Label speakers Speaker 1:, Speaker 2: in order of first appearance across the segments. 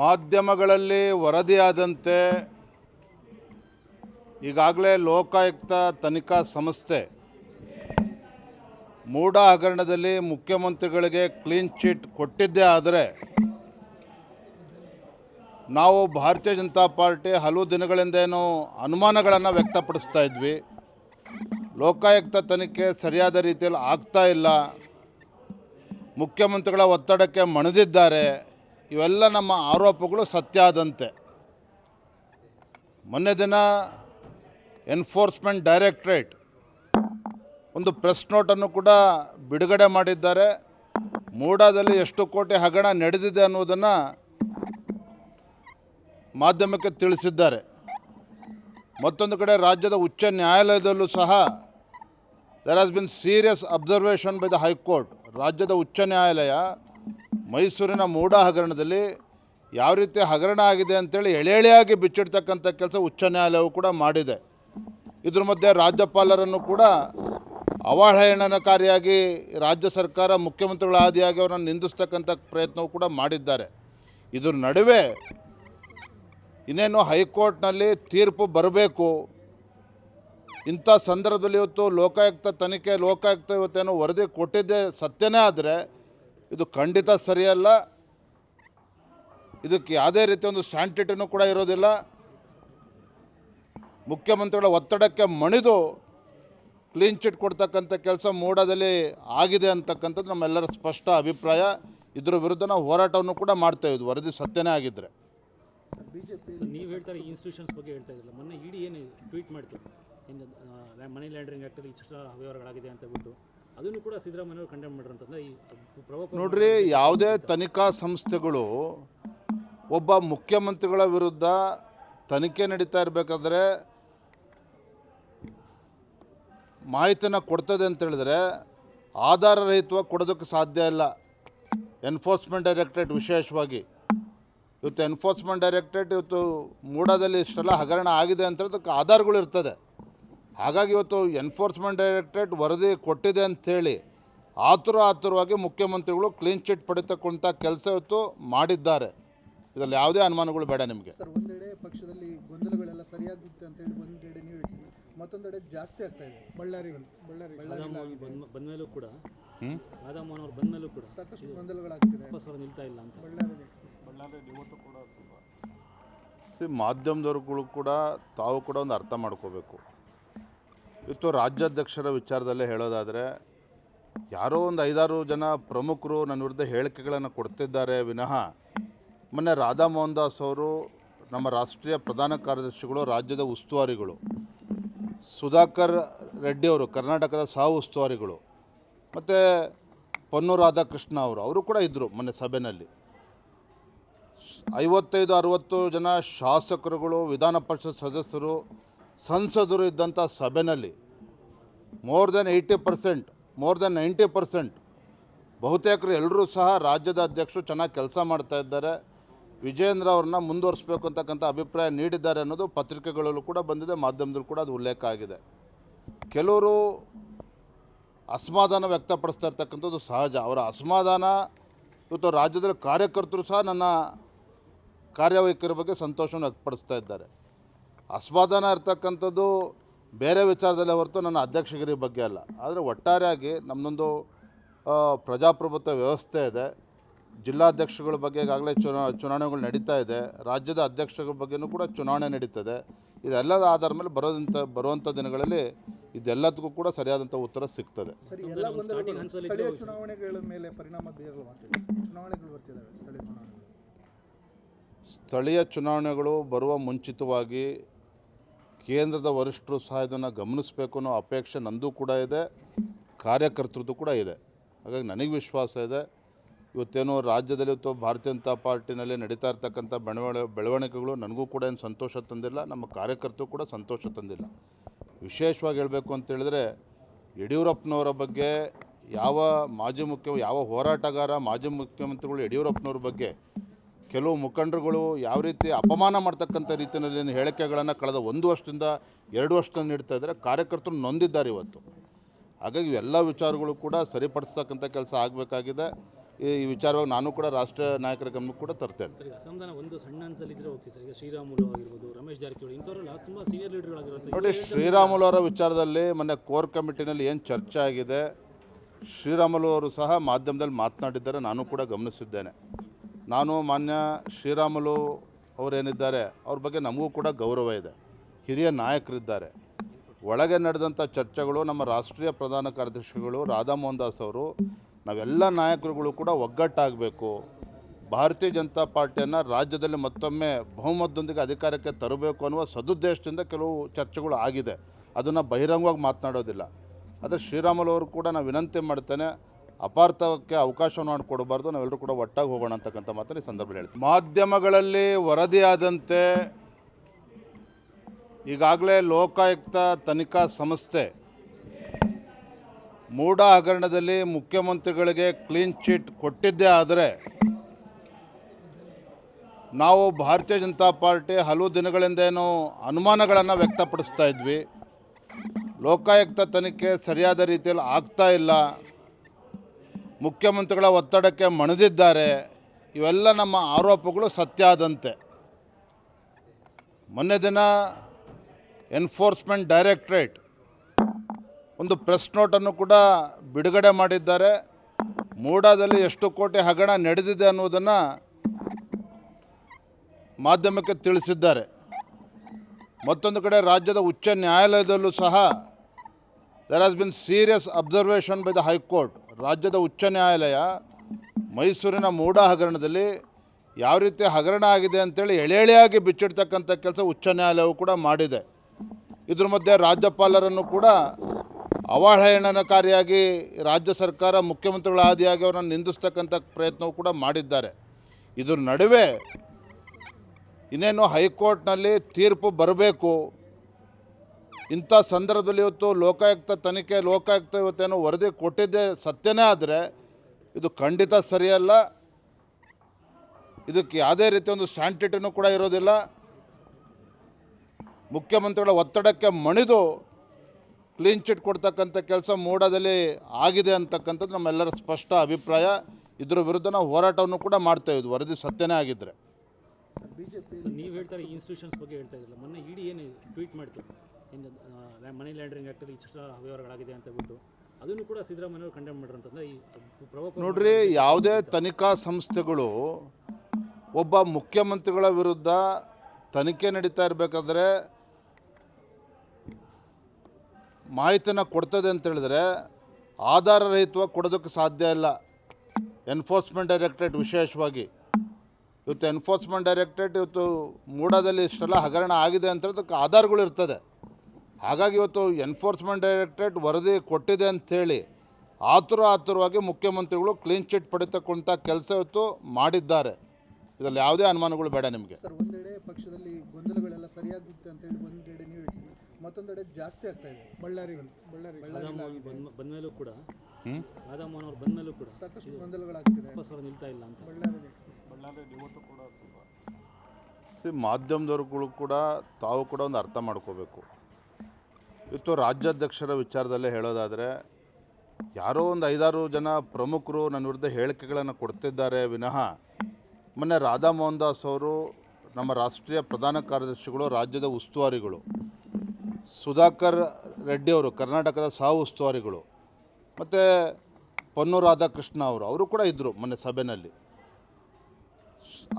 Speaker 1: ಮಾಧ್ಯಮಗಳಲ್ಲಿ ವರದಿಯಾದಂತೆ ಈಗಾಗಲೇ ಲೋಕಾಯುಕ್ತ ತನಿಖಾ ಸಂಸ್ಥೆ ಮೂಡ ಹಗರಣದಲ್ಲಿ ಮುಖ್ಯಮಂತ್ರಿಗಳಿಗೆ ಕ್ಲೀನ್ ಚಿಟ್ ಕೊಟ್ಟಿದ್ದೇ ಆದರೆ ನಾವು ಭಾರತೀಯ ಜನತಾ ಪಾರ್ಟಿ ಹಲವು ದಿನಗಳಿಂದ ಏನು ಅನುಮಾನಗಳನ್ನು ವ್ಯಕ್ತಪಡಿಸ್ತಾ ಇದ್ವಿ. ಲೋಕಾಯುಕ್ತ ತನಿಖೆ ಸರಿಯಾದ ರೀತಿಯಲ್ಲಿ ಆಗ್ತಾ ಇಲ್ಲ. ಮುಖ್ಯಮಂತ್ರಿಗಳ ಒತ್ತಡಕ್ಕೆ ಮಣಿದಿದ್ದಾರೆ. ಇವೆಲ್ಲ ನಮ್ಮ ಆರೋಪಗಳು ಸತ್ಯ ಆದಂತೆ. ಮೊನ್ನೆ ದಿನ ಎನ್ಫೋರ್ಸ್ಮೆಂಟ್ ಡೈರೆಕ್ಟ್ರೇಟ್ ಒಂದು ಪ್ರೆಸ್ ನೋಟನ್ನು ಕೂಡ ಬಿಡುಗಡೆ ಮಾಡಿದ್ದಾರೆ. ಮೂಡಾದಲ್ಲಿ ಎಷ್ಟು ಕೋಟಿ ಹಗರಣ ನಡೆದಿದೆ ಅನ್ನೋದನ್ನು ಮಾಧ್ಯಮಕ್ಕೆ ತಿಳಿಸಿದ್ದಾರೆ. ಮತ್ತೊಂದು ಕಡೆ ರಾಜ್ಯದ ಉಚ್ಚ ನ್ಯಾಯಾಲಯದಲ್ಲೂ ಸಹ there has been serious observation by the high court ರಾಜ್ಯದ ಉಚ್ಚ ನ್ಯಾಯಾಲಯ ಮೈಸೂರಿನ ಮೂಡ ಹಗರಣದಲ್ಲಿ ಯಾವ ರೀತಿ ಹಗರಣ ಆಗಿದೆ ಅಂತೇಳಿ ಎಳೆ ಎಳೆಯಾಗಿ ಬಿಚ್ಚಿಡ್ತಕ್ಕಂಥ ಕೆಲಸ ಉಚ್ಚ ನ್ಯಾಯಾಲಯವು ಕೂಡ ಮಾಡಿದೆ. ಇದ್ರ ಮಧ್ಯೆ ರಾಜ್ಯಪಾಲರನ್ನು ಕೂಡ ಅವಹೇಳನಕಾರಿಯಾಗಿ ರಾಜ್ಯ ಸರ್ಕಾರ ಮುಖ್ಯಮಂತ್ರಿಗಳ ಆದಿಯಾಗಿ ಅವರನ್ನು ನಿಂದಿಸ್ತಕ್ಕಂಥ ಪ್ರಯತ್ನವೂ ಕೂಡ ಮಾಡಿದ್ದಾರೆ. ಇದ್ರ ನಡುವೆ ಇನ್ನೇನು ಹೈಕೋರ್ಟ್ನಲ್ಲಿ ತೀರ್ಪು ಬರಬೇಕು. ಇಂಥ ಸಂದರ್ಭದಲ್ಲಿ ಇವತ್ತು ಲೋಕಾಯುಕ್ತ ತನಿಖೆ ಲೋಕಾಯುಕ್ತ ಇವತ್ತೇನೋ ವರದಿ ಕೊಟ್ಟಿದ್ದೇ ಸತ್ಯನೇ ಆದರೆ ಇದು ಖಂಡಿತ ಸರಿಯಲ್ಲ. ಇದಕ್ಕೆ ಯಾವುದೇ ರೀತಿಯ ಒಂದು ಸ್ಯಾಂಟಿಟಿನೂ ಕೂಡ ಇರೋದಿಲ್ಲ. ಮುಖ್ಯಮಂತ್ರಿಗಳ ಒತ್ತಡಕ್ಕೆ ಮಣಿದು ಕ್ಲೀನ್ ಚಿಟ್ ಕೊಡ್ತಕ್ಕಂಥ ಕೆಲಸ ಮೂಡದಲ್ಲಿ ಆಗಿದೆ ಅಂತಕ್ಕಂಥದ್ದು ನಮ್ಮೆಲ್ಲರ ಸ್ಪಷ್ಟ ಅಭಿಪ್ರಾಯ. ಇದ್ರ ವಿರುದ್ಧ ನಾವು ಹೋರಾಟವನ್ನು ಕೂಡ ಮಾಡ್ತಾ ಇದ್ವಿ. ವರದಿ ಸತ್ಯನೇ ಆಗಿದ್ದರೆ
Speaker 2: ನೀವು ಹೇಳ್ತಾರೆ ಇನ್ಸ್ಟಿಟ್ಯೂಷನ್ಸ್ ಬಗ್ಗೆ ಹೇಳ್ತಾ ಇದ್ದಿಲ್ಲ ಮೊನ್ನೆ ಇಡಿ ಏನು ಟ್ವೀಟ್ ಮಾಡ್ತು? ಮನಿ ಲ್ಯಾಂಡ್ರಿಂಗ್ ಆ್ಯಕ್ಟಲ್ಲಿ ಇಷ್ಟ ವ್ಯವಹಾರಗಳಾಗಿದೆ ಅಂತ ಬಿಟ್ಟು ಅದನ್ನು ಕೂಡ ಸಿದ್ದರಾಮಯ್ಯವರು ಕಂಡೆಮ್ ಮಾಡಿರಂತಂದ್ರೆ ಈ ಪ್ರವೋಕ್
Speaker 1: ನೋಡ್ರಿ ಯಾವುದೇ ತನಿಖಾ ಸಂಸ್ಥೆಗಳು ಒಬ್ಬ ಮುಖ್ಯಮಂತ್ರಿಗಳ ವಿರುದ್ಧ ತನಿಖೆ ನಡೀತಾ ಇರಬೇಕಾದ್ರೆ ಮಾಹಿತಿನ ಕೊಡ್ತದೆ ಅಂತ ಹೇಳಿದ್ರೆ ಆಧಾರ ರಹಿತವಾಗಿ ಕೊಡೋದಕ್ಕೆ ಸಾಧ್ಯ ಇಲ್ಲ. ಎನ್ಫೋರ್ಸ್ಮೆಂಟ್ ಡೈರೆಕ್ಟರೇಟ್ ವಿಶೇಷವಾಗಿ. ಇವತ್ತು ಎನ್ಫೋರ್ಸ್ಮೆಂಟ್ ಡೈರೆಕ್ಟರೇಟ್ ಇವತ್ತು ಮೂಡಾದಲ್ಲಿ ಇಷ್ಟೆಲ್ಲ ಹಗರಣ ಆಗಿದೆ ಅಂತ ಹೇಳೋದಕ್ಕೆ ಆಧಾರಗಳು ಇರ್ತದೆ. ಹಾಗಾಗಿ ಇವತ್ತು ಎನ್ಫೋರ್ಸ್ಮೆಂಟ್ ಡೈರೆಕ್ಟರೇಟ್ ವರದಿ ಕೊಟ್ಟಿದೆ ಅಂಥೇಳಿ ಆತುರ ಆತುರವಾಗಿ ಮುಖ್ಯಮಂತ್ರಿಗಳು ಕ್ಲೀನ್ ಚಿಟ್ ಪಡಿತಕ್ಕಂಥ ಕೆಲಸ ಇವತ್ತು ಮಾಡಿದ್ದಾರೆ. ಇದರಲ್ಲಿ ಯಾವುದೇ ಅನುಮಾನಗಳು ಬೇಡ ನಿಮಗೆ.
Speaker 3: ಸರ್ ಒಂದೆಡೆ ಪಕ್ಷದಲ್ಲಿ ಗೊಂದಲಗಳೆಲ್ಲ ಸರಿಯಾಗಿತ್ತು ಅಂತ ಹೇಳಿ ಒಂದೆಡೆ ನೀವು ಹೇಳ್ತೀವಿ ಮತ್ತೊಂದೆಡೆ ಜಾಸ್ತಿ ಆಗ್ತಾ ಇದೆ. ಬಳ್ಳಾರಿ ಬಳ್ಳಾರಿ
Speaker 2: ಬಂದ ಬಂದಮೇಲೂ ಕೂಡ ರಾಧಾಮೋಹನ್ ಅವರು ಬಂದಮೇಲೂ ಕೂಡ
Speaker 3: ಸಾಕಷ್ಟು ಗೊಂದಲಗಳಾಗ್ತಿದೆ.
Speaker 2: ನಿಲ್ತಾ ಇಲ್ಲ ಅಂತ.
Speaker 1: ಸಿ ಮಾಧ್ಯಮದವ್ರುಗಳು ಕೂಡ ತಾವು ಕೂಡ ಒಂದು ಅರ್ಥ ಮಾಡ್ಕೋಬೇಕು. ಇವತ್ತು ರಾಜ್ಯಾಧ್ಯಕ್ಷರ ವಿಚಾರದಲ್ಲೇ ಹೇಳೋದಾದರೆ, ಯಾರೋ ಒಂದು ಐದಾರು ಜನ ಪ್ರಮುಖರು ನನ್ನ ವಿರುದ್ಧ ಹೇಳಿಕೆಗಳನ್ನು ಕೊಡ್ತಿದ್ದಾರೆ ವಿನಃ, ಮೊನ್ನೆ ರಾಧಾ ಮೋಹನ್ ದಾಸ್ ಅವರು ನಮ್ಮ ರಾಷ್ಟ್ರೀಯ ಪ್ರಧಾನ ಕಾರ್ಯದರ್ಶಿಗಳು, ರಾಜ್ಯದ ಉಸ್ತುವಾರಿಗಳು, ಸುಧಾಕರ್ ರೆಡ್ಡಿ ಅವರು, ಕರ್ನಾಟಕದ ಸಹ ಉಸ್ತುವಾರಿಗಳು, ಮತ್ತು ಪೊನ್ನು ರಾಧಾಕೃಷ್ಣ ಅವರು ಅವರು ಕೂಡ ಇದ್ದರು ಮೊನ್ನೆ ಸಭೆಯಲ್ಲಿ ಐವತ್ತೈದು, ಅರುವತ್ತು ಜನ ಶಾಸಕರುಗಳು, ವಿಧಾನ ಪರಿಷತ್ ಸದಸ್ಯರು ಸಂಸದರು ಇದ್ದಂಥ ಸಭೆಯಲ್ಲಿ more than eighty percent, more than ninety percent ಬಹುತೇಕರು ಎಲ್ಲರೂ ಸಹ ರಾಜ್ಯದ ಅಧ್ಯಕ್ಷರು ಚೆನ್ನಾಗಿ ಕೆಲಸ ಮಾಡ್ತಾ ಇದ್ದಾರೆ. ವಿಜೇಂದ್ರ ಅವ್ರನ್ನ ಮುಂದುವರಿಸಬೇಕು ಅಂತಕ್ಕಂಥ ಅಭಿಪ್ರಾಯ ನೀಡಿದ್ದಾರೆ ಅನ್ನೋದು ಪತ್ರಿಕೆಗಳಲ್ಲೂ ಕೂಡ ಬಂದಿದೆ, ಮಾಧ್ಯಮದಲ್ಲೂ ಕೂಡ ಅದು ಉಲ್ಲೇಖ ಆಗಿದೆ. ಕೆಲವರು ಅಸಮಾಧಾನ ವ್ಯಕ್ತಪಡಿಸ್ತಾ ಇರ್ತಕ್ಕಂಥದ್ದು ಸಹಜ. ಅವರ ಅಸಮಾಧಾನ ಇವತ್ತು ರಾಜ್ಯದಲ್ಲಿ ಕಾರ್ಯಕರ್ತರು ಸಹ ನನ್ನ ಕಾರ್ಯವೈಖರಿ ಬಗ್ಗೆ ಸಂತೋಷವನ್ನು ವ್ಯಕ್ತಪಡಿಸ್ತಾ ಇದ್ದಾರೆ. ಅಸಮಾಧಾನ ಇರ್ತಕ್ಕಂಥದ್ದು ಬೇರೆ ವಿಚಾರದಲ್ಲೇ ಹೊರತು ನನ್ನ ಅಧ್ಯಕ್ಷಗಿರಿ ಬಗ್ಗೆ ಅಲ್ಲ. ಆದರೆ ಒಟ್ಟಾರೆಯಾಗಿ ನಮ್ಮದೊಂದು ಪ್ರಜಾಪ್ರಭುತ್ವ ವ್ಯವಸ್ಥೆ ಇದೆ. ಜಿಲ್ಲಾಧ್ಯಕ್ಷಗಳ ಬಗ್ಗೆ ಈಗಾಗಲೇ ಚುನಾ ಚುನಾವಣೆಗಳು ನಡೀತಾ ಇದೆ. ರಾಜ್ಯದ ಅಧ್ಯಕ್ಷಗಳ ಬಗ್ಗೆಯೂ ಕೂಡ ಚುನಾವಣೆ ನಡೀತದೆ. ಇದೆಲ್ಲದ ಆಧಾರ ಮೇಲೆ ಬರೋದಂಥ ಬರುವಂಥ ದಿನಗಳಲ್ಲಿ ಇದೆಲ್ಲದಕ್ಕೂ ಕೂಡ ಸರಿಯಾದಂಥ ಉತ್ತರ ಸಿಗ್ತದೆ.
Speaker 3: ಸ್ಥಳೀಯ ಚುನಾವಣೆಗಳು
Speaker 1: ಬರುವ ಮುಂಚಿತವಾಗಿ ಕೇಂದ್ರದ ವರಿಷ್ಠರು ಸಹ ಇದನ್ನು ಗಮನಿಸಬೇಕು ಅನ್ನೋ ಅಪೇಕ್ಷೆ ನಂದು ಕೂಡ ಇದೆ, ಕಾರ್ಯಕರ್ತರದ್ದು ಕೂಡ ಇದೆ. ಹಾಗಾಗಿ ನನಗೆ ವಿಶ್ವಾಸ ಇದೆ. ಇವತ್ತೇನೋ ರಾಜ್ಯದಲ್ಲಿ ಇವತ್ತು ಭಾರತೀಯ ಜನತಾ ಪಾರ್ಟಿನಲ್ಲಿ ನಡೀತಾ ಇರ್ತಕ್ಕಂಥ ಬೆಳವಣಿ ಬೆಳವಣಿಗೆಗಳು ನನಗೂ ಕೂಡ ಏನು ಸಂತೋಷ ತಂದಿಲ್ಲ, ನಮ್ಮ ಕಾರ್ಯಕರ್ತರು ಕೂಡ ಸಂತೋಷ ತಂದಿಲ್ಲ. ವಿಶೇಷವಾಗಿ ಹೇಳಬೇಕು ಅಂತ ಹೇಳಿದ್ರೆ, ಯಡಿಯೂರಪ್ಪನವರ ಬಗ್ಗೆ ಯಾವ ಮಾಜಿ ಮುಖ್ಯ, ಯಾವ ಹೋರಾಟಗಾರ, ಮಾಜಿ ಮುಖ್ಯಮಂತ್ರಿಗಳು ಯಡಿಯೂರಪ್ಪನವ್ರ ಬಗ್ಗೆ ಕೆಲವು ಮುಖಂಡರುಗಳು ಯಾವ ರೀತಿ ಅಪಮಾನ ಮಾಡ್ತಕ್ಕಂಥ ರೀತಿಯಲ್ಲಿ ಹೇಳಿಕೆಗಳನ್ನು ಕಳೆದ ಒಂದು ವರ್ಷದಿಂದ ಎರಡು ವರ್ಷದಿಂದ ನೀಡ್ತಾ ಇದ್ದಾರೆ ಕಾರ್ಯಕರ್ತರು ನೊಂದಿದ್ದಾರೆ ಇವತ್ತು. ಹಾಗಾಗಿ ಇವೆಲ್ಲ ವಿಚಾರಗಳು ಕೂಡ ಸರಿಪಡಿಸ್ತಕ್ಕಂಥ ಕೆಲಸ ಆಗಬೇಕಾಗಿದೆ. ಈ ವಿಚಾರವಾಗಿ ನಾನು ಕೂಡ ರಾಷ್ಟ್ರೀಯ ನಾಯಕರ ಗಮನಕ್ಕೆ ಕೂಡ ತರ್ತೇನೆ. ನೋಡಿ ಶ್ರೀರಾಮುಲು ಅವರ ವಿಚಾರದಲ್ಲಿ ಮೊನ್ನೆ ಕೋರ್ ಕಮಿಟಿನಲ್ಲಿ ಏನು ಚರ್ಚೆ ಆಗಿದೆ ಶ್ರೀರಾಮುಲು ಅವರು ಸಹ ಮಾಧ್ಯಮದಲ್ಲಿ ಮಾತನಾಡಿದ್ದಾರೆ ನಾನು ಕೂಡ ಗಮನಿಸಿದ್ದೇನೆ. ನಾನು ಮಾನ್ಯ ಶ್ರೀರಾಮುಲು ಅವರೇನಿದ್ದಾರೆ, ಅವ್ರ ಬಗ್ಗೆ ನಮಗೂ ಕೂಡ ಗೌರವ ಇದೆ. ಹಿರಿಯ ನಾಯಕರಿದ್ದಾರೆ. ಒಳಗೆ ನಡೆದಂಥ ಚರ್ಚೆಗಳು ನಮ್ಮ ರಾಷ್ಟ್ರೀಯ ಪ್ರಧಾನ ಕಾರ್ಯದರ್ಶಿಗಳು ರಾಧಾ ಮೋಹನ್ ದಾಸ್ ಅವರು, ನಾವೆಲ್ಲ ನಾಯಕರುಗಳು ಕೂಡ ಒಗ್ಗಟ್ಟಾಗಬೇಕು. ಭಾರತೀಯ ಜನತಾ ಪಾರ್ಟಿಯನ್ನು ರಾಜ್ಯದಲ್ಲಿ ಮತ್ತೊಮ್ಮೆ ಬಹುಮತದೊಂದಿಗೆ ಅಧಿಕಾರಕ್ಕೆ ತರಬೇಕು ಅನ್ನುವ ಸದುದ್ದೇಶದಿಂದ ಕೆಲವು ಚರ್ಚೆಗಳು ಆಗಿದೆ. ಅದನ್ನು ಬಹಿರಂಗವಾಗಿ ಮಾತನಾಡೋದಿಲ್ಲ. ಆದರೆ ಶ್ರೀರಾಮುಲು ಅವರು ಕೂಡ ನಾನು ವಿನಂತಿ ಮಾಡ್ತೇನೆ ಅಪಾರ್ಥಕ್ಕೆ ಅವಕಾಶವನ್ನು ಮಾಡಿಕೊಡಬಾರ್ದು ನಾವೆಲ್ಲರೂ ಕೂಡ ಒಟ್ಟಾಗಿ ಹೋಗೋಣ ಅಂತಕ್ಕಂಥ ಮಾತನ್ನು ಈ ಸಂದರ್ಭದಲ್ಲಿ ಹೇಳ್ತೀನಿ. ಮಾಧ್ಯಮಗಳಲ್ಲಿ ವರದಿಯಾದಂತೆ ಈಗಾಗಲೇ ಲೋಕಾಯುಕ್ತ ತನಿಖಾ ಸಂಸ್ಥೆ ಮೂಢ ಹಗರಣದಲ್ಲಿ ಮುಖ್ಯಮಂತ್ರಿಗಳಿಗೆ ಕ್ಲೀನ್ ಚಿಟ್ ಕೊಟ್ಟಿದ್ದೇ ಆದರೆ ನಾವು ಭಾರತೀಯ ಜನತಾ ಪಾರ್ಟಿ ಹಲವು ದಿನಗಳಿಂದ ಏನು ಅನುಮಾನಗಳನ್ನು ವ್ಯಕ್ತಪಡಿಸ್ತಾ ಇದ್ವಿ. ಲೋಕಾಯುಕ್ತ ತನಿಖೆ ಸರಿಯಾದ ರೀತಿಯಲ್ಲಿ ಆಗ್ತಾ ಇಲ್ಲ. ಮುಖ್ಯಮಂತ್ರಿಗಳ ಒತ್ತಡಕ್ಕೆ ಮಣಿದಿದ್ದಾರೆ. ಇವೆಲ್ಲ ನಮ್ಮ ಆರೋಪಗಳು ಸತ್ಯ ಆದಂತೆ. ಮೊನ್ನೆ ದಿನ ಎನ್ಫೋರ್ಸ್ಮೆಂಟ್ ಡೈರೆಕ್ಟ್ರೇಟ್ ಒಂದು ಪ್ರೆಸ್ ನೋಟನ್ನು ಕೂಡ ಬಿಡುಗಡೆ ಮಾಡಿದ್ದಾರೆ. ಮೂಡಾದಲ್ಲಿ ಎಷ್ಟು ಕೋಟಿ ಹಗರಣ ನಡೆದಿದೆ ಅನ್ನೋದನ್ನು ಮಾಧ್ಯಮಕ್ಕೆ ತಿಳಿಸಿದ್ದಾರೆ. ಮತ್ತೊಂದು ಕಡೆ ರಾಜ್ಯದ ಉಚ್ಚ ನ್ಯಾಯಾಲಯದಲ್ಲೂ ಸಹ there has been serious observation by the high court ರಾಜ್ಯದ ಉಚ್ಚ ನ್ಯಾಯಾಲಯ ಮೈಸೂರಿನ ಮೂಡ ಹಗರಣದಲ್ಲಿ ಯಾವ ರೀತಿ ಹಗರಣ ಆಗಿದೆ ಅಂತೇಳಿ ಎಳೆ ಎಳೆಯಾಗಿ ಬಿಚ್ಚಿಡ್ತಕ್ಕಂಥ ಕೆಲಸ ಉಚ್ಚ ನ್ಯಾಯಾಲಯವು ಕೂಡ ಮಾಡಿದೆ. ಇದ್ರ ಮಧ್ಯೆ ರಾಜ್ಯಪಾಲರನ್ನು ಕೂಡ ಅವಹೇಳನಕಾರಿಯಾಗಿ ರಾಜ್ಯ ಸರ್ಕಾರ ಮುಖ್ಯಮಂತ್ರಿಗಳ ಆದಿಯಾಗಿ ಅವರನ್ನು ನಿಂದಿಸ್ತಕ್ಕಂಥ ಪ್ರಯತ್ನವು ಕೂಡ ಮಾಡಿದ್ದಾರೆ. ಇದ್ರ ನಡುವೆ ಇನ್ನೇನು ಹೈಕೋರ್ಟ್ನಲ್ಲಿ ತೀರ್ಪು ಬರಬೇಕು ಇಂಥ ಸಂದರ್ಭದಲ್ಲಿ ಇವತ್ತು ಲೋಕಾಯುಕ್ತ ತನಿಖೆ, ಲೋಕಾಯುಕ್ತ ಇವತ್ತೇನೋ ವರದಿ ಕೊಟ್ಟಿದ್ದೇ ಸತ್ಯನೇ ಆದರೆ ಇದು ಖಂಡಿತ ಸರಿಯಲ್ಲ. ಇದಕ್ಕೆ ಯಾವುದೇ ರೀತಿ ಒಂದು ಸ್ಯಾಂಟಿಟಿನೂ ಕೂಡ ಇರೋದಿಲ್ಲ. ಮುಖ್ಯಮಂತ್ರಿಗಳ ಒತ್ತಡಕ್ಕೆ ಮಣಿದು ಕ್ಲೀನ್ ಚಿಟ್ ಕೊಡ್ತಕ್ಕಂಥ ಕೆಲಸ ಮೂಡದಲ್ಲಿ ಆಗಿದೆ ಅಂತಕ್ಕಂಥದ್ದು ನಮ್ಮೆಲ್ಲರ ಸ್ಪಷ್ಟ ಅಭಿಪ್ರಾಯ. ಇದ್ರ ವಿರುದ್ಧ ನಾವು ಹೋರಾಟವನ್ನು ಕೂಡ ಮಾಡ್ತಾ ಇದ್ವಿ. ವರದಿ ಸತ್ಯನೇ ಆಗಿದ್ದರೆ
Speaker 2: ನೀವು ಹೇಳ್ತಾರೆ ಇನ್ಸ್ಟಿಟ್ಯೂಷನ್ಸ್ ಬಗ್ಗೆ ಹೇಳ್ತಾ ಇದ್ರಲ್ಲ. ಮೊನ್ನೆ ಇಡಿ ಏನು ಟ್ವೀಟ್ ಮಾಡ್ತು ಇನ್ನು ಮನಿ ಲ್ಯಾಂಡ್ರಿಂಗ್ ಆ್ಯಕ್ಟಲ್ಲಿ ಇಷ್ಟು ಅವ್ಯವಹಾರಗಳಾಗಿದೆ ಅಂತ ಬಿಟ್ಟು ಅದನ್ನು ಕೂಡ ಸಿದ್ದರಾಮಯ್ಯವರು ಕಂಡೆಮ್ ಮಾಡಿರಂತಂದ್ರೆ ಈ ಪ್ರವೋಕ್
Speaker 1: ನೋಡ್ರಿ ಯಾವುದೇ ತನಿಖಾ ಸಂಸ್ಥೆಗಳು ಒಬ್ಬ ಮುಖ್ಯಮಂತ್ರಿಗಳ ವಿರುದ್ಧ ತನಿಖೆ ನಡೀತಾ ಇರಬೇಕಾದ್ರೆ ಮಾಹಿತಿನ ಕೊಡ್ತದೆ ಅಂತ ಹೇಳಿದ್ರೆ ಆಧಾರರಹಿತವಾಗಿ ಕೊಡೋದಕ್ಕೆ ಸಾಧ್ಯ ಇಲ್ಲ. ಎನ್ಫೋರ್ಸ್ಮೆಂಟ್ ಡೈರೆಕ್ಟರೇಟ್ ವಿಶೇಷವಾಗಿ. ಇವತ್ತು ಎನ್ಫೋರ್ಸ್ಮೆಂಟ್ ಡೈರೆಕ್ಟರೇಟ್ ಇವತ್ತು ಮೂಡಾದಲ್ಲಿ ಇಷ್ಟೆಲ್ಲ ಹಗರಣ ಆಗಿದೆ ಅಂತ ಹೇಳೋದಕ್ಕೆ ಆಧಾರಗಳು ಇರ್ತದೆ. ಹಾಗಾಗಿ ಇವತ್ತು ಎನ್ಫೋರ್ಸ್ಮೆಂಟ್ ಡೈರೆಕ್ಟರೇಟ್ ವರದಿ ಕೊಟ್ಟಿದೆ ಅಂಥೇಳಿ ಆತುರ ಆತುರವಾಗಿ ಮುಖ್ಯಮಂತ್ರಿಗಳು ಕ್ಲೀನ್ ಚಿಟ್ ಪಡಿತಕ್ಕಂಥ ಕೆಲಸ ಇವತ್ತು ಮಾಡಿದ್ದಾರೆ. ಇದರಲ್ಲಿ ಯಾವುದೇ ಅನುಮಾನಗಳು ಬೇಡ ನಿಮಗೆ.
Speaker 3: ಸರ್ ಒಂದೆಡೆ ಪಕ್ಷದಲ್ಲಿ ಗೊಂದಲಗಳೆಲ್ಲ ಸರಿಯಾಗುತ್ತೆ ಅಂತ ಹೇಳಿ ಒಂದೆಡೆ ನೀವು ಮತ್ತೊಂದೆಡೆ ಜಾಸ್ತಿ ಆಗ್ತಾ ಇದೆ. ಬಳ್ಳಾರಿಗಳು. ಬಳ್ಳಾರಿ
Speaker 2: ರಾಧಾಮೋಹನ್ ಬಂದ ಬಂದಮೇಲೂ ಕೂಡ ರಾಧಾಮೋಹನ್ ಅವರು ಬಂದ ಮೇಲೂ ಕೂಡ
Speaker 3: ಸಾಕಷ್ಟು ಗೊಂದಲಗಳಾಗ್ತಿದೆ.
Speaker 2: ನಿಲ್ತಾ ಇಲ್ಲ ಅಂತ.
Speaker 1: ಸಿ ಮಾಧ್ಯಮದವ್ರುಗಳು ಕೂಡ ತಾವು ಕೂಡ ಒಂದು ಅರ್ಥ ಮಾಡ್ಕೋಬೇಕು. ಇವತ್ತು ರಾಜ್ಯಾಧ್ಯಕ್ಷರ ವಿಚಾರದಲ್ಲೇ ಹೇಳೋದಾದರೆ, ಯಾರೋ ಒಂದು ಐದಾರು ಜನ ಪ್ರಮುಖರು ನನ್ನ ವಿರುದ್ಧ ಹೇಳಿಕೆಗಳನ್ನು ಕೊಡ್ತಿದ್ದಾರೆ ವಿನಃ, ಮೊನ್ನೆ ರಾಧಾ ಮೋಹನ್ ದಾಸ್ ಅವರು ನಮ್ಮ ರಾಷ್ಟ್ರೀಯ ಪ್ರಧಾನ ಕಾರ್ಯದರ್ಶಿಗಳು, ರಾಜ್ಯದ ಉಸ್ತುವಾರಿಗಳು, ಸುಧಾಕರ್ ರೆಡ್ಡಿ ಅವರು, ಕರ್ನಾಟಕದ ಸಹ ಉಸ್ತುವಾರಿಗಳು, ಮತ್ತು ಪೊನ್ನು ರಾಧಾಕೃಷ್ಣ ಅವರು ಅವರು ಕೂಡ ಇದ್ದರು ಮೊನ್ನೆ ಸಭೆಯಲ್ಲಿ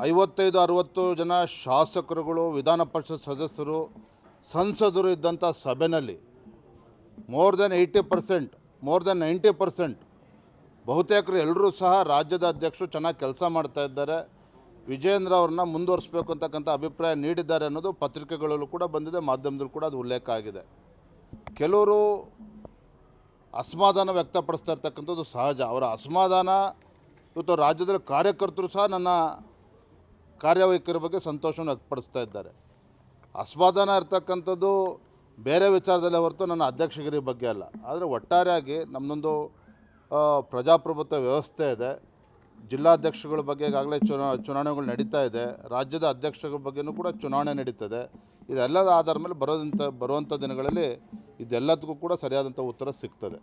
Speaker 1: ಐವತ್ತೈದು, ಅರುವತ್ತು ಜನ ಶಾಸಕರುಗಳು, ವಿಧಾನ ಪರಿಷತ್ ಸದಸ್ಯರು ಸಂಸದರು ಇದ್ದಂಥ ಸಭೆಯಲ್ಲಿ more than eighty percent, more than ninety percent ಬಹುತೇಕರು ಎಲ್ಲರೂ ಸಹ ರಾಜ್ಯದ ಅಧ್ಯಕ್ಷರು ಚೆನ್ನಾಗಿ ಕೆಲಸ ಮಾಡ್ತಾ ಇದ್ದಾರೆ. ವಿಜೇಂದ್ರ ಅವ್ರನ್ನ ಮುಂದುವರಿಸಬೇಕು ಅಂತಕ್ಕಂಥ ಅಭಿಪ್ರಾಯ ನೀಡಿದ್ದಾರೆ ಅನ್ನೋದು ಪತ್ರಿಕೆಗಳಲ್ಲೂ ಕೂಡ ಬಂದಿದೆ, ಮಾಧ್ಯಮದಲ್ಲೂ ಕೂಡ ಅದು ಉಲ್ಲೇಖ ಆಗಿದೆ. ಕೆಲವರು ಅಸಮಾಧಾನ ವ್ಯಕ್ತಪಡಿಸ್ತಾ ಇರ್ತಕ್ಕಂಥದ್ದು ಸಹಜ. ಅವರ ಅಸಮಾಧಾನ ಇವತ್ತು ರಾಜ್ಯದಲ್ಲಿ ಕಾರ್ಯಕರ್ತರು ಸಹ ನನ್ನ ಕಾರ್ಯವೈಖರಿ ಬಗ್ಗೆ ಸಂತೋಷವನ್ನು ವ್ಯಕ್ತಪಡಿಸ್ತಾ ಇದ್ದಾರೆ. ಅಸಮಾಧಾನ ಇರ್ತಕ್ಕಂಥದ್ದು ಬೇರೆ ವಿಚಾರದಲ್ಲೇ ಹೊರತು ನನ್ನ ಅಧ್ಯಕ್ಷಗಿರಿ ಬಗ್ಗೆ ಅಲ್ಲ. ಆದರೆ ಒಟ್ಟಾರೆಯಾಗಿ ನಮ್ಮದೊಂದು ಪ್ರಜಾಪ್ರಭುತ್ವ ವ್ಯವಸ್ಥೆ ಇದೆ. ಜಿಲ್ಲಾಧ್ಯಕ್ಷಗಳ ಬಗ್ಗೆ ಈಗಾಗಲೇ ಚುನಾ ಚುನಾವಣೆಗಳು ನಡೀತಾ ಇದೆ. ರಾಜ್ಯದ ಅಧ್ಯಕ್ಷಗಳ ಬಗ್ಗೆನೂ ಕೂಡ ಚುನಾವಣೆ ನಡೀತದೆ. ಇದೆಲ್ಲದ ಆಧಾರ ಮೇಲೆ ಬರೋದಂಥ ಬರುವಂಥ ದಿನಗಳಲ್ಲಿ ಇದೆಲ್ಲದಕ್ಕೂ ಕೂಡ ಸರಿಯಾದಂಥ ಉತ್ತರ ಸಿಗ್ತದೆ.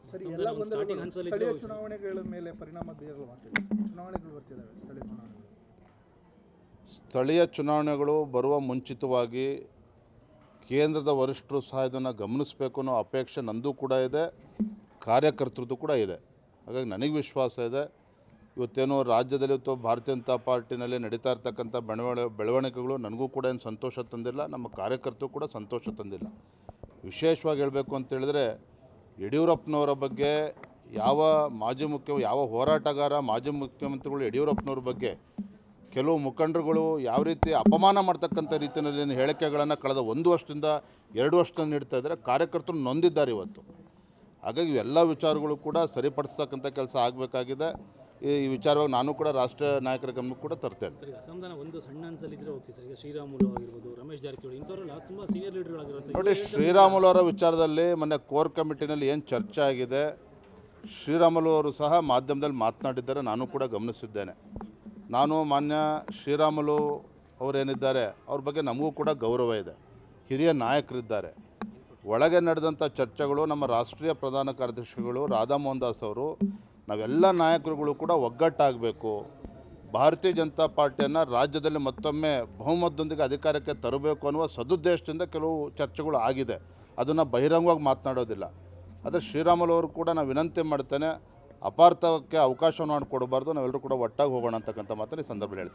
Speaker 3: ಸ್ಥಳೀಯ ಚುನಾವಣೆಗಳು
Speaker 1: ಬರುವ ಮುಂಚಿತವಾಗಿ ಕೇಂದ್ರದ ವರಿಷ್ಠರು ಸಹ ಇದನ್ನು ಗಮನಿಸಬೇಕು ಅನ್ನೋ ಅಪೇಕ್ಷೆ ನಂದು ಕೂಡ ಇದೆ, ಕಾರ್ಯಕರ್ತರದ್ದು ಕೂಡ ಇದೆ. ಹಾಗಾಗಿ ನನಗೆ ವಿಶ್ವಾಸ ಇದೆ. ಇವತ್ತೇನೋ ರಾಜ್ಯದಲ್ಲಿ ಇವತ್ತು ಭಾರತೀಯ ಜನತಾ ಪಾರ್ಟಿನಲ್ಲಿ ನಡೀತಾ ಇರ್ತಕ್ಕಂಥ ಬೆಳವಣ, ಬೆಳವಣಿಗೆಗಳು ನನಗೂ ಕೂಡ ಏನು ಸಂತೋಷ ತಂದಿಲ್ಲ, ನಮ್ಮ ಕಾರ್ಯಕರ್ತರು ಕೂಡ ಸಂತೋಷ ತಂದಿಲ್ಲ. ವಿಶೇಷವಾಗಿ ಹೇಳಬೇಕು ಅಂತೇಳಿದ್ರೆ ಯಡಿಯೂರಪ್ಪನವರ ಬಗ್ಗೆ ಯಾವ ಮಾಜಿ ಮುಖ್ಯ, ಯಾವ ಹೋರಾಟಗಾರ, ಮಾಜಿ ಮುಖ್ಯಮಂತ್ರಿಗಳು ಯಡಿಯೂರಪ್ಪನವ್ರ ಬಗ್ಗೆ ಕೆಲವು ಮುಖಂಡರುಗಳು ಯಾವ ರೀತಿ ಅಪಮಾನ ಮಾಡ್ತಕ್ಕಂಥ ರೀತಿಯಲ್ಲಿ ಹೇಳಿಕೆಗಳನ್ನು ಕಳೆದ ಒಂದು ವರ್ಷದಿಂದ ಎರಡು ವರ್ಷದಿಂದ ನೀಡ್ತಾ ಇದ್ದಾರೆ ಕಾರ್ಯಕರ್ತರು ನೊಂದಿದ್ದಾರೆ ಇವತ್ತು. ಹಾಗಾಗಿ ಇವೆಲ್ಲ ವಿಚಾರಗಳು ಕೂಡ ಸರಿಪಡಿಸ್ತಕ್ಕಂಥ ಕೆಲಸ ಆಗಬೇಕಾಗಿದೆ. ಈ ವಿಚಾರವಾಗಿ ನಾನು ಕೂಡ ರಾಷ್ಟ್ರೀಯ ನಾಯಕರ ಗಮನಕ್ಕೆ ಕೂಡ ತರ್ತೇನೆ.
Speaker 2: ಸರ್ ಅಸಮಾಧಾನ ಒಂದು ಸಣ್ಣ ಹಂತದಲ್ಲಿದ್ದರೆ ಹೋಗ್ತೀವಿ ಸರ್. ಈಗ ಶ್ರೀರಾಮುಲು ಆಗಿರ್ಬೋದು ರಮೇಶ್ ಜಾರಕಿಹೊಳಿ ಇಂಥವರೆಲ್ಲ ತುಂಬ ಸೀನಿಯರ್ ಲೀಡರ್ಗಳಾಗಿರುತ್ತೆ
Speaker 1: ನೋಡಿ ಶ್ರೀರಾಮುಲು ಅವರ ವಿಚಾರದಲ್ಲಿ ಮೊನ್ನೆ ಕೋರ್ ಕಮಿಟಿನಲ್ಲಿ ಏನು ಚರ್ಚೆ ಆಗಿದೆ ಶ್ರೀರಾಮುಲು ಅವರು ಸಹ ಮಾಧ್ಯಮದಲ್ಲಿ ಮಾತನಾಡಿದ್ದಾರೆ ನಾನು ಕೂಡ ಗಮನಿಸಿದ್ದೇನೆ. ನಾನು ಮಾನ್ಯ ಶ್ರೀರಾಮುಲು ಅವರೇನಿದ್ದಾರೆ, ಅವ್ರ ಬಗ್ಗೆ ನಮಗೂ ಕೂಡ ಗೌರವ ಇದೆ. ಹಿರಿಯ ನಾಯಕರಿದ್ದಾರೆ. ಒಳಗೆ ನಡೆದಂಥ ಚರ್ಚೆಗಳು ನಮ್ಮ ರಾಷ್ಟ್ರೀಯ ಪ್ರಧಾನ ಕಾರ್ಯದರ್ಶಿಗಳು ರಾಧಾಮೋಹನ್ ದಾಸ್ ಅವರು, ನಾವೆಲ್ಲ ನಾಯಕರುಗಳು ಕೂಡ ಒಗ್ಗಟ್ಟಾಗಬೇಕು. ಭಾರತೀಯ ಜನತಾ ಪಾರ್ಟಿಯನ್ನು ರಾಜ್ಯದಲ್ಲಿ ಮತ್ತೊಮ್ಮೆ ಬಹುಮತದೊಂದಿಗೆ ಅಧಿಕಾರಕ್ಕೆ ತರಬೇಕು ಅನ್ನುವ ಸದುದ್ದೇಶದಿಂದ ಕೆಲವು ಚರ್ಚೆಗಳು ಆಗಿದೆ. ಅದನ್ನು ಬಹಿರಂಗವಾಗಿ ಮಾತನಾಡೋದಿಲ್ಲ. ಆದರೆ ಶ್ರೀರಾಮುಲು ಅವರು ಕೂಡ ನಾನು ವಿನಂತಿ ಮಾಡ್ತೇನೆ ಅಪಾರ್ಥಕ್ಕೆ ಅವಕಾಶವನ್ನು ಮಾಡಿಕೊಡಬಾರ್ದು ನಾವೆಲ್ಲರೂ ಕೂಡ ಒಟ್ಟಾಗಿ ಹೋಗೋಣ ಅಂತಕ್ಕಂಥ ಮಾತನ್ನು ಈ ಸಂದರ್ಭದಲ್ಲಿ ಹೇಳ್ತೀನಿ